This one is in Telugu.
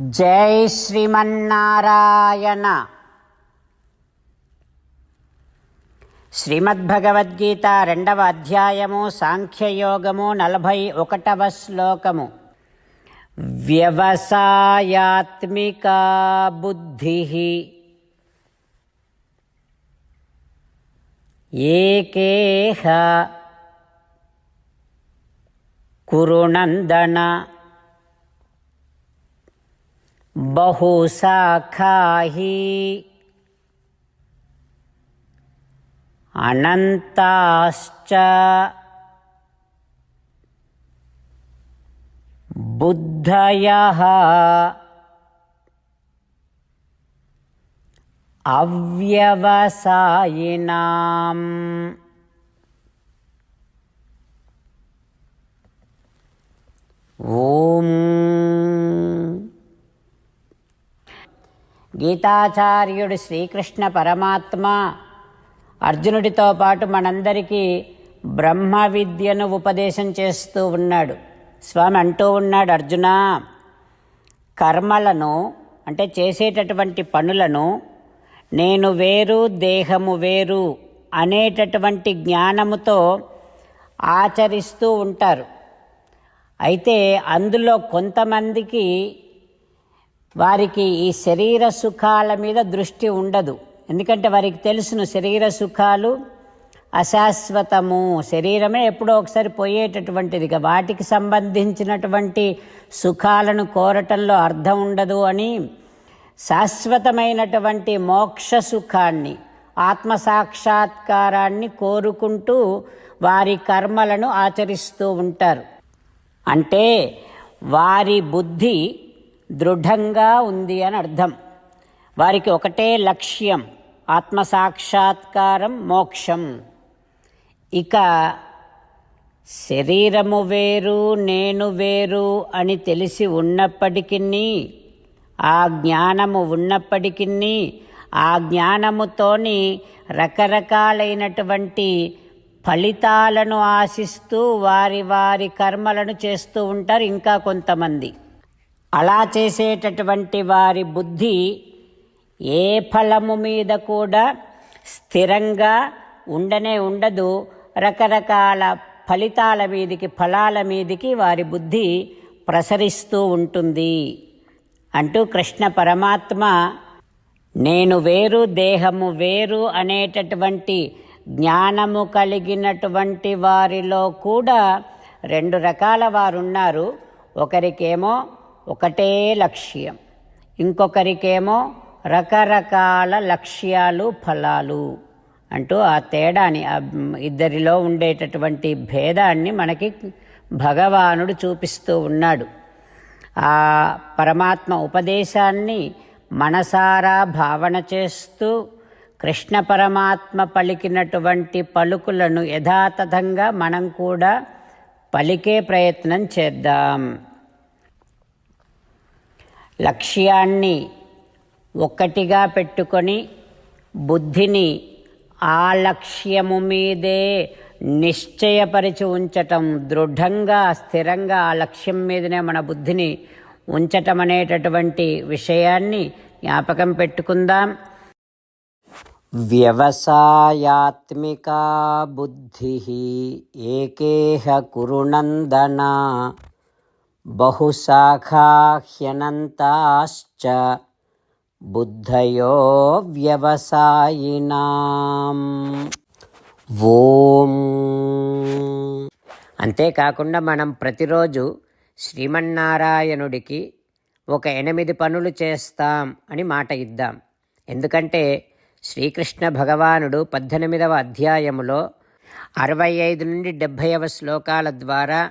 జై శ్రీమన్నారాయణ. శ్రీమద్భగవద్గీత రెండవ అధ్యాయము సాంఖ్యయోగము నలభై ఒకటవ శ్లోకము. వ్యవసాయాత్మిక బుద్ధి. ఏకేహ కురునందన बहुशाखाहि अनन्ताश्च बुद्धयः। अव्यवसायिनाम्। ॐ గీతాచార్యుడు శ్రీకృష్ణ పరమాత్మ. అర్జునుడితో పాటు మనందరికీ బ్రహ్మ విద్యను ఉపదేశం చేస్తూ ఉన్నాడు. స్వామి అంటూ ఉన్నాడు అర్జున కర్మలను అంటే చేసేటటువంటి పనులను నేను వేరు దేహము వేరు అనేటటువంటి జ్ఞానముతో ఆచరిస్తూ ఉంటారు. అయితే అందులో కొంతమందికి వారికి ఈ శరీర సుఖాల మీద దృష్టి ఉండదు. ఎందుకంటే వారికి తెలుసును శరీర సుఖాలు అశాశ్వతము. శరీరమే ఎప్పుడో ఒకసారి పోయేటటువంటిది ఇక వాటికి సంబంధించినటువంటి సుఖాలను కోరటంలో అర్థం ఉండదు అని శాశ్వతమైనటువంటి మోక్ష సుఖాన్ని ఆత్మ సాక్షాత్కారాన్ని కోరుకుంటూ వారి కర్మలను ఆచరిస్తూ ఉంటారు. అంటే వారి బుద్ధి దృఢంగా ఉంది అని అర్థం. వారికి ఒకటే లక్ష్యం ఆత్మసాక్షాత్కారం మోక్షం. ఇక శరీరము వేరు నేను వేరు అని తెలిసి ఉన్నప్పటికీ ఆ జ్ఞానము ఉన్నప్పటికీ ఆ జ్ఞానముతోని రకరకాలైనటువంటి ఫలితాలను ఆశిస్తూ వారి వారి కర్మలను చేస్తూ ఉంటారు ఇంకా కొంతమంది. అలా చేసేటటువంటి వారి బుద్ధి ఏ ఫలము మీద కూడా స్థిరంగా ఉండనే ఉండదు. రకరకాల ఫలితాల మీదికి ఫలాల మీదికి వారి బుద్ధి ప్రసరిస్తూ ఉంటుంది. అంటూ కృష్ణ పరమాత్మ నేను వేరు దేహము వేరు అనేటటువంటి జ్ఞానము కలిగినటువంటి వారిలో కూడా రెండు రకాల వారున్నారు. ఒకరికేమో ఒకటే లక్ష్యం. ఇంకొకరికేమో రకరకాల లక్ష్యాలు ఫలాలు అంటూ ఆ తేడాని ఇద్దరిలో ఉండేటటువంటి భేదాన్ని మనకి భగవానుడు చూపిస్తూ ఉన్నాడు. ఆ పరమాత్మ ఉపదేశాన్ని మనసారా భావన చేస్తూ కృష్ణ పరమాత్మ పలికినటువంటి పలుకులను యథాతథంగా మనం కూడా పలికే ప్రయత్నం చేద్దాం. లక్ష్యాన్ని ఒక్కటిగా పెట్టుకొని బుద్ధిని ఆ లక్ష్యము మీదే నిశ్చయపరిచి ఉంచటం దృఢంగా స్థిరంగా ఆ లక్ష్యం మీదనే మన బుద్ధిని ఉంచటం అనేటటువంటి విషయాన్ని జ్ఞాపకం పెట్టుకుందాం. వ్యవసాయాత్మికా బుద్ధి ఏకేహ కురునందన బహుశాఖాహ్యనంతాశ్చ బుద్ధయో వ్యవసాయినాం ఓం। అంతేకాకుండా మనం ప్రతిరోజు శ్రీమన్నారాయణుడికి ఒక ఎనిమిది పనులు చేస్తాం అని మాట ఇద్దాం. ఎందుకంటే శ్రీకృష్ణ భగవానుడు పద్దెనిమిదవ అధ్యాయములో అరవై ఐదు నుండి డెబ్భైవ శ్లోకాల ద్వారా